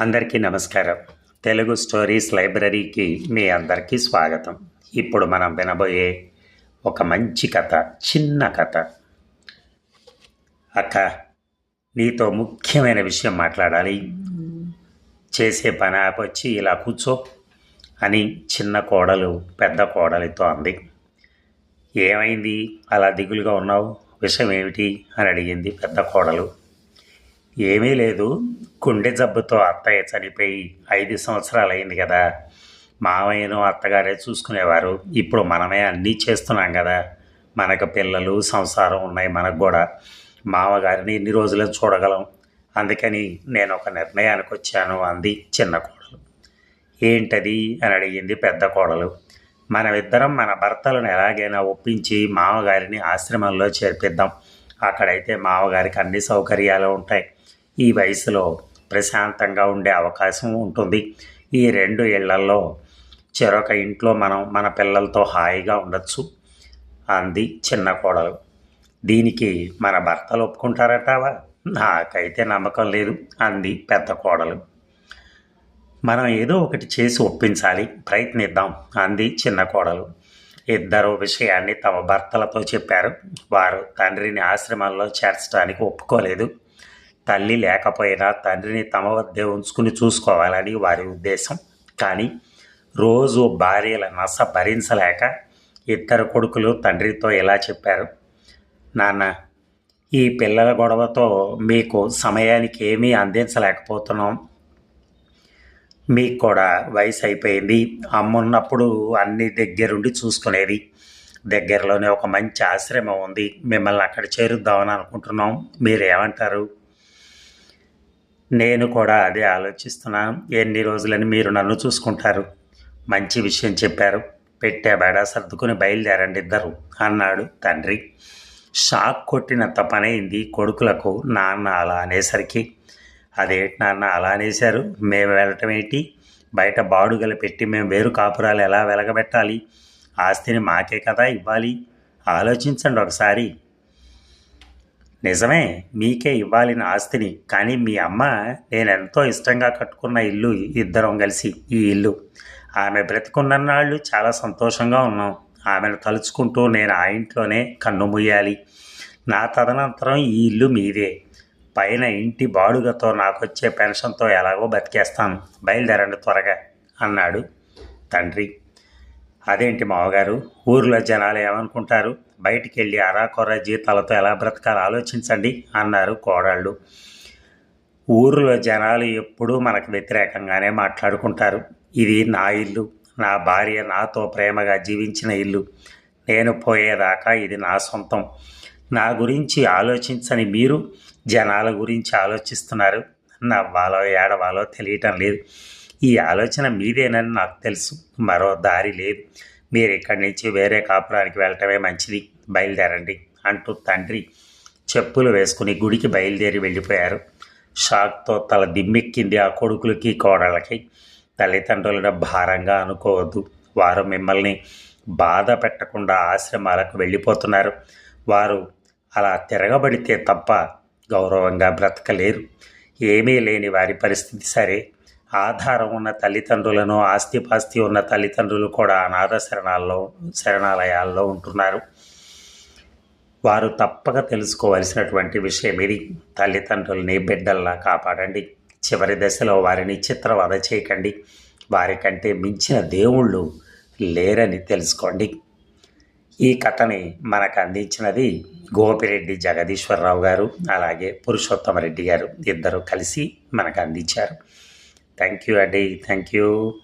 అందరికీ నమస్కారం. తెలుగు స్టోరీస్ లైబ్రరీకి మీ అందరికీ స్వాగతం. ఇప్పుడు మనం వినబోయే ఒక మంచి కథ చిన్న కథ. అక్క నీతో ముఖ్యమైన విషయం మాట్లాడాలి. చేసే పని ఆపొచ్చి ఇలా కూర్చో అని చిన్న కోడలు పెద్ద కోడలితో అంది. ఏమైంది? అలా దిగులుగా ఉన్నావు? విషయం ఏమిటి? అని అడిగింది పెద్ద కోడలు. ఏమీ లేదు. గుండె జబ్బుతో అత్తయ్య చనిపోయి ఐదు సంవత్సరాలు అయింది కదా. మామయ్యను అత్తగారే చూసుకునేవారు. ఇప్పుడు మనమే అన్నీ చేస్తున్నాం కదా. మనకు పిల్లలు సంసారం ఉన్నాయి మనకు కూడా. మామగారిని ఎన్ని రోజులు చూడగలం. అందుకని నేను ఒక నిర్ణయానికి వచ్చాను అంది చిన్న కోడలు. ఏంటది? అని అడిగింది పెద్ద కోడలు. మనమిద్దరం మన భర్తలను ఎలాగైనా ఒప్పించి మామగారిని ఆశ్రమంలో చేర్పిద్దాం. అక్కడైతే మామగారికి అన్ని సౌకర్యాలు ఉంటాయి. ఈ వయసులో ప్రశాంతంగా ఉండే అవకాశం ఉంటుంది. ఈ రెండు ఇళ్ళలో చెరొక ఇంట్లో మనం మన పిల్లలతో హాయిగా ఉండొచ్చు. అంది చిన్న కోడలు. దీనికి మన భర్తలు ఒప్పుకుంటారటావా? నాకైతే నమ్మకం లేదు అంది పెద్ద కోడలు. మనం ఏదో ఒకటి చేసి ఒప్పించాలి ప్రయత్నిద్దాం అంది చిన్న కోడలు. ఇద్దరు విషయాన్ని తమ భర్తలతో చెప్పారు. వారు తండ్రిని ఆశ్రమంలో చేర్చడానికి ఒప్పుకోలేదు. తల్లి లేకపోయినా తండ్రిని తమ వద్దే ఉంచుకుని చూసుకోవాలని వారి ఉద్దేశం. కానీ రోజు భార్యల నస భరించలేక ఇద్దరు కొడుకులు తండ్రితో ఇలా చెప్పారు? నాన్న ఈ పిల్లల గొడవతో మీకు సమయానికి ఏమీ అందించలేకపోతున్నాం. మీకు కూడా వయసు అయిపోయింది. అమ్మున్నప్పుడు అన్ని దగ్గరుండి చూసుకునేది. దగ్గరలోనే ఒక మంచి ఆశ్రమం ఉంది. మిమ్మల్ని అక్కడ చేరుద్దామని అనుకుంటున్నాం. మీరు ఏమంటారు నేను కూడా అదే ఆలోచిస్తున్నాను. ఎన్ని రోజులని మీరు నన్ను చూసుకుంటారు? మంచి విషయం చెప్పారు. పెట్టే బేడ సర్దుకుని బయలుదేరండి ఇద్దరు అన్నాడు తండ్రి. షాక్ కొట్టినంత పనైంది కొడుకులకు నాన్న అలా అనేసరికి. అదేంటి నాన్న అలా అనేశారు. మేము వెళ్ళటం ఏంటి? బయట బాడుగలు పెట్టి మేము వేరు కాపురాలు ఎలా వెలగబెట్టాలి? ఆస్తిని మాకే కదా ఇవ్వాలి? ఆలోచించండి ఒకసారి. నిజమే మీకే ఇవ్వాలిన ఆస్తిని కానీ మీ అమ్మ నేను ఎంతో ఇష్టంగా కట్టుకున్న ఇల్లు ఇద్దరం కలిసి ఈ ఇల్లు. ఆమె బ్రతికున్ననాళ్ళు చాలా సంతోషంగా ఉన్నాం. ఆమెను తలుచుకుంటూ నేను ఆ ఇంట్లోనే కన్ను నా తదనంతరం ఈ ఇల్లు మీదే. పైన ఇంటి బాడుగతో నాకొచ్చే పెన్షన్తో ఎలాగో బతికేస్తాను. బయలుదేరండి త్వరగా అన్నాడు తండ్రి. అదేంటి మావగారు? ఊర్లో జనాలు ఏమనుకుంటారు? బయటికి వెళ్ళి అరాకొర జీతాలతో ఎలా బ్రతకాలో ఆలోచించండి అన్నారు కోడళ్ళు. ఊరిలో జనాలు ఎప్పుడూ మనకు వ్యతిరేకంగానే మాట్లాడుకుంటారు. ఇది నా ఇల్లు నా భార్య నాతో ప్రేమగా జీవించిన ఇల్లు. నేను పోయేదాకా ఇది నా సొంతం. నా గురించి ఆలోచించని మీరు జనాల గురించి ఆలోచిస్తున్నారు. నవ్వాలో ఏడవాలో తెలియటం లేదు. ఈ ఆలోచన మీదేనని నాకు తెలుసు. మరో దారి లేదు. మీరు ఇక్కడి నుంచి వేరే కాపురానికి వెళ్ళటమే మంచిది. బయలుదేరండి అంటూ తండ్రి చెప్పులు వేసుకుని గుడికి బయలుదేరి వెళ్ళిపోయారు. షాక్తో తల దిమ్మెక్కింది ఆ కొడుకులకి కోడళ్ళకి. తల్లిదండ్రులను భారంగా అనుకోవద్దు. వారు మిమ్మల్ని బాధ పెట్టకుండా ఆశ్రమాలకు వెళ్ళిపోతున్నారు. వారు అలా తిరగబడితే తప్ప గౌరవంగా బ్రతకలేరు. ఏమీ లేని వారి పరిస్థితి సరే. ఆధారం ఉన్న తల్లిదండ్రులను ఆస్తిపాస్తి ఉన్న తల్లిదండ్రులు కూడా అనాథ శరణాల్లో శరణాలయాల్లో ఉంటున్నారు. వారు తప్పక తెలుసుకోవలసినటువంటి విషయం ఇది. తల్లిదండ్రుల్ని బిడ్డల్లా కాపాడండి. చివరి దశలో వారిని చిత్రవద చేయకండి. వారికంటే మించిన దేవుళ్ళు లేరని తెలుసుకోండి. ఈ కథని మనకు అందించినది గోపిరెడ్డి జగదీశ్వరరావు గారు అలాగే పురుషోత్తమరెడ్డి గారు. ఇద్దరు కలిసి మనకు అందించారు. Thank you, Adi. Thank you.